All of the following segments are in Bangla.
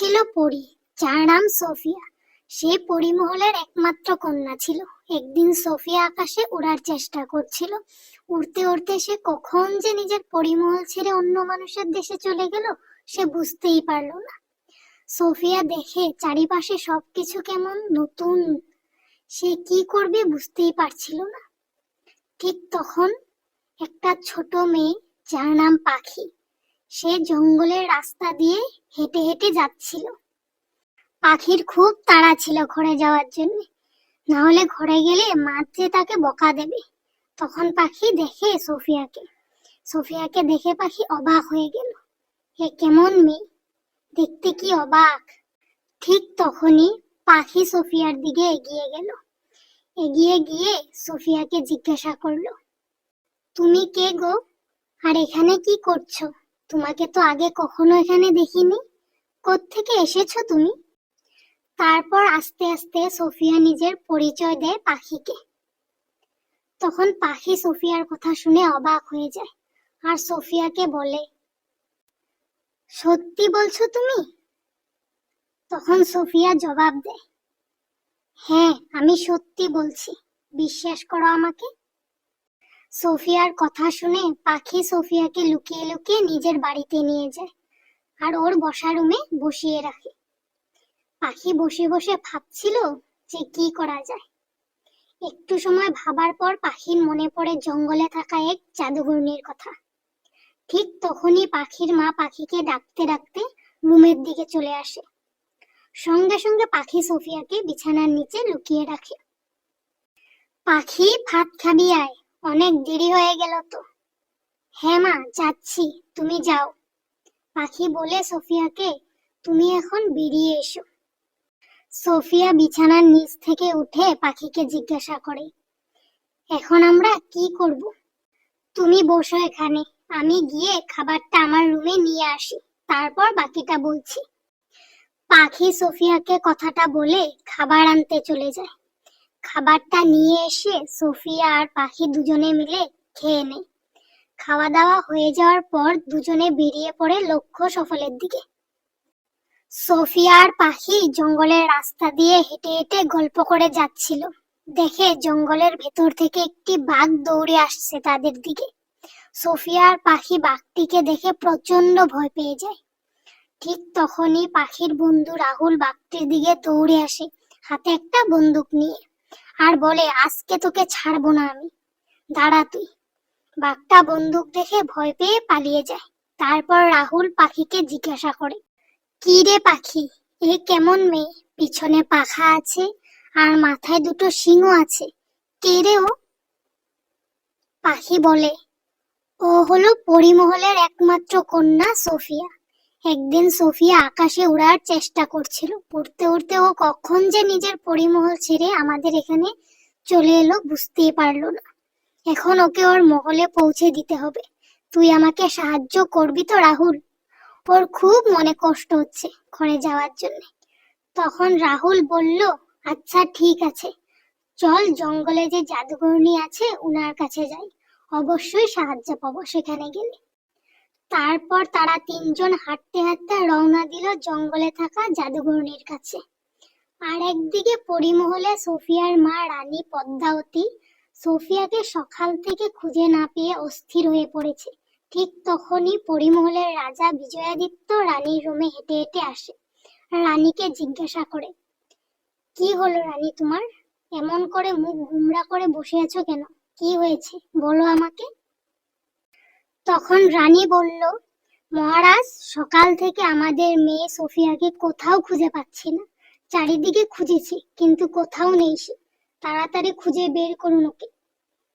ছিল পরী, যার নাম সোফিয়া। সে পরিমহলের একমাত্র কন্যা ছিল। একদিন সোফিয়া আকাশে উড়ার চেষ্টা করছিল। উড়তে উড়তে সে কখন যে নিজের পরিমহল ছেড়ে অন্য মানুষের দেশে চলে গেল, সে বুঝতেই পারল না। সোফিয়া দেখে চারিপাশে সবকিছু কেমন নতুন। সে কি করবে বুঝতেই পারছিল না। ঠিক তখন একটা ছোট মেয়ে, যার নাম পাখি সে জঙ্গলের রাস্তা দিয়ে হেঁটে হেঁটে যাচ্ছিল। পাখির খুব তাড়া ছিল ঘরে যাওয়ার জন্য। না হলে ঘরে গেলে মা যে তাকে বকা দেবে। তখন পাখি দেখে সোফিয়াকে। সোফিয়াকে দেখে পাখি অবাক হয়ে গেল। এ কেমন মেয়ে, দেখতে কি অবাক। ঠিক তখনই পাখি সোফিয়ার দিকে এগিয়ে গেল। এগিয়ে গিয়ে সোফিয়াকে জিজ্ঞাসা করল, তুমি কে গো? আর এখানে কি করছ? তোমাকে তো আগে কখনো এখানে দেখিনি। কোত্থেকে এসেছ তুমি? তারপর আস্তে আস্তে সোফিয়া নিজের পরিচয় দেয় পাখিকে। তখন পাখি সোফিয়ার কথা শুনে অবাক হয়ে যায় আর সোফিয়াকে বলে, সত্যি বলছো তুমি? তখন সোফিয়া জবাব দেয় হ্যাঁ আমি সত্যি বলছি। বিশ্বাস করো আমাকে। সোফিয়ার কথা শুনে পাখি সোফিয়াকে লুকিয়ে লুকিয়ে নিজের বাড়িতে নিয়ে যায় আর ওর বসা রুমে বসিয়ে রাখে। পাখি বসে বসে ভাবছিল যে কি করা যায়। একটু সময় ভাবার পর পাখির মনে পড়ে জঙ্গলে থাকা এক জাদুঘরনির কথা। ঠিক তখনই পাখির মা পাখিকে ডাকতে ডাকতে রুমের দিকে চলে আসে। সঙ্গে সঙ্গে পাখি সোফিয়াকে বিছানার নিচে লুকিয়ে রাখে। পাখি ভাত খাবি আয়। অনেক দেরি হয়ে গেল তো। হ্যাঁ মা, যাচ্ছি, তুমি যাও। পাখি বলে সোফিয়াকে, তুমি এখন বেরিয়ে এসো। সোফিয়া বিছানার নিচ থেকে উঠে পাখিকে জিজ্ঞাসা করে, এখন আমরা কি করব? তুমি বসো এখানে, আমি গিয়ে খাবারটা আমার রুমে নিয়ে আসি, তারপর বাকিটা বলছি। পাখি সোফিয়াকে কথাটা বলে খাবার আনতে চলে যায়। খাবারটা নিয়ে এসে সোফিয়া আর পাখি দুজনে মিলে খেয়ে নেয়। খাওয়া দাওয়া হয়ে যাওয়ার পর দুজনে বেরিয়ে পড়ে লক্ষ্য সফলের দিকে। সোফিয়া আর পাখি জঙ্গলের রাস্তা দিয়ে হেঁটে হেঁটে গল্প করে যাচ্ছিল। দেখে জঙ্গলের ভেতর থেকে একটি বাঘ দৌড়ে আসছে তাদের দিকে। সোফিয়া আর পাখি বাঘটিকে দেখে প্রচণ্ড ভয় পেয়ে যায়। ঠিক তখনই পাখির বন্ধু রাহুল বাঘটির দিকে দৌড়ে আসে, হাতে একটা বন্দুক নিয়ে। আর বলে, আজকে তোকে ছাড়বো না আমি। দাঁড়া তুই। বাঘটা বন্দুক দেখে ভয় পেয়ে পালিয়ে যায়। তারপর রাহুল পাখিকে জিজ্ঞাসা করে, কি রে পাখি? এ কেমন মেয়ে? পিছনে পাখা আছে আর মাথায় দুটো শিংও আছে। কে রে ও? পাখি বলে, ও হলো পরিমহলের একমাত্র কন্যা সোফিয়া। একদিন সোফিয়া আকাশে উড়ার চেষ্টা করছিল। উড়তে উড়তে ও কখন যে নিজের পরিমহল ছেড়ে আমাদের এখানে চলে এলো বুঝতেই পারল না। এখন ওকে ওর মহলে পৌঁছে দিতে হবে। তুই আমাকে সাহায্য করবি তো, রাহুল? ওর খুব মনে কষ্ট হচ্ছে ঘরে যাওয়ার জন্য। তখন রাহুল বলল আচ্ছা ঠিক আছে। চল জঙ্গলে যে জাদুঘরনি আছে, উনার কাছে যাই। অবশ্যই সাহায্য পাবো সেখানে গেলে। তারপর তারা তিনজন হাঁটতে হাঁটতে রওনা দিল জঙ্গলে থাকা জাদুঘরনির কাছে। আর একদিকে পরিমহলে সোফিয়ার মা রানী পদ্মাবতী সোফিয়াকে সকাল থেকে খুঁজে না পেয়ে অস্থির হয়ে পড়েছে। ঠিক তখনই পরিমহলের রাজা বিজয়াদিত্য রানীর রুমে হেঁটে হেঁটে আসে। রানীকে জিজ্ঞাসা করে, কি হলো রানী তোমার? এমন করে মুখ গুমরা করে বসে আছো কেন? কি হয়েছে? বলো আমাকে। তখন রানী বলল, মহারাজ, সকাল থেকে আমাদের মেয়ে সোফিয়াকে কোথাও খুঁজে পাচ্ছি না। চারিদিকে খুঁজেছি, কিন্তু কোথাও নেই সে। তাড়াতাড়ি খুঁজে বের করুন ওকে।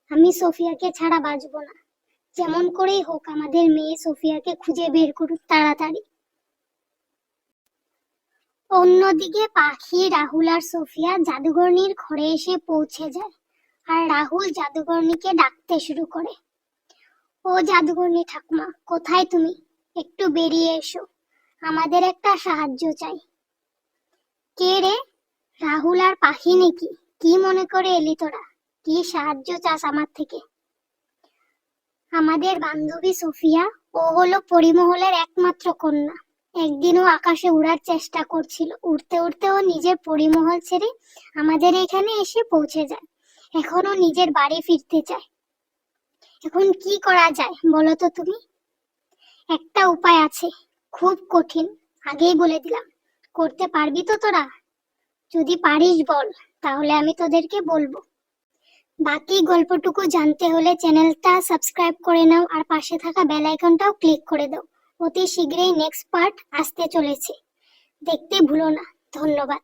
আমি সোফিয়াকে ছাড়া বাঁচবো না। যেমন করেই হোক, আমাদের মেয়ে সোফিয়াকে খুঁজে বের করুক তাড়াতাড়ি। অন্যদিকে পাখি, রাহুল আর সোফিয়া জাদুঘরনির ঘরে এসে পৌঁছে যায়। আর রাহুল জাদুঘরনিকে ডাকতে শুরু করে। ও জাদুঘরনি ঠাকুমা, কোথায় তুমি? একটু বেরিয়ে এসো। আমাদের একটা সাহায্য চাই। কে রে? রাহুল আর পাখি নাকি কি মনে করে এলি তোরা? কি সাহায্য চাস আমার থেকে? আমাদের বান্ধবী সোফিয়া, ও হলো পরিমহলের একমাত্র কন্যা। একদিনও আকাশে উড়ার চেষ্টা করছিল। উড়তে উড়তে ও নিজের পরিমহল ছেড়ে আমাদের এখানে এসে পৌঁছে যায়। এখনও নিজের বাড়ি ফিরতে চায়। এখন কি করা যায় বলো তো তুমি? একটা উপায় আছে, খুব কঠিন, আগেই বলে দিলাম। করতে পারবি তো তোরা? যদি পারিস বল, তাহলে আমি তোদেরকে বলব। বাকি গল্পটুকু জানতে হলে চ্যানেলটা সাবস্ক্রাইব করে নাও আর পাশে থাকা বেল আইকনটাও ক্লিক করে দাও। অতি শীঘ্রই নেক্সট পার্ট আসতে চলেছে। দেখতে ভুলো না। ধন্যবাদ।